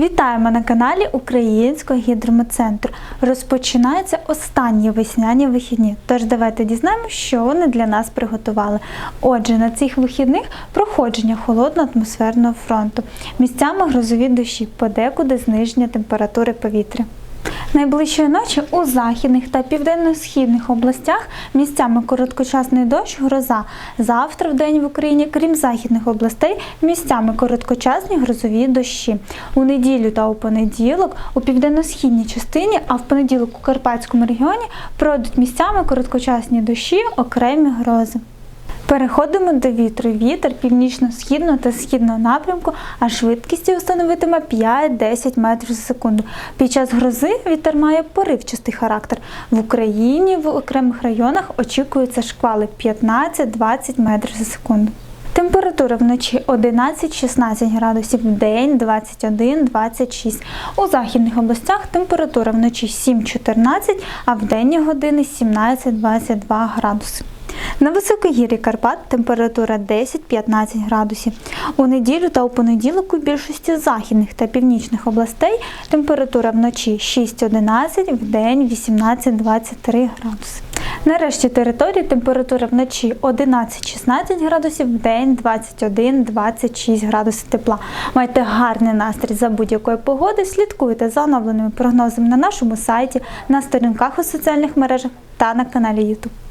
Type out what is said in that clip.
Вітаємо на каналі Українського гідрометцентру. Розпочинаються останні весняні вихідні. Тож давайте дізнаємося, що вони для нас приготували. Отже, на цих вихідних проходження холодно-атмосферного фронту. Місцями грозові дощі, подекуди зниження температури повітря. Найближчої ночі у західних та південно-східних областях місцями короткочасний дощ, гроза. Завтра в день в Україні, крім західних областей, місцями короткочасні грозові дощі. У неділю та у понеділок у південно-східній частині, а в понеділок у Карпатському регіоні пройдуть місцями короткочасні дощі, окремі грози. Переходимо до вітру. Вітер північно-східного та східного напрямку, а швидкістю становитиме 5-10 метрів за секунду. Під час грози вітер має поривчастий характер. В Україні в окремих районах очікуються шквали 15-20 метрів за секунду. Температура вночі 11-16 градусів, в день 21-26. У західних областях температура вночі 7-14, а в денні години 17-22 градуси. На високогір'ї Карпат температура 10-15 градусів. У неділю та у понеділок у більшості західних та північних областей температура вночі 6-11, в день 18-23 градуси. На решті території температура вночі 11-16 градусів, в день 21-26 градусів тепла. Майте гарний настрій за будь-якої погоди, слідкуйте за оновленими прогнозами на нашому сайті, на сторінках у соціальних мережах та на каналі YouTube.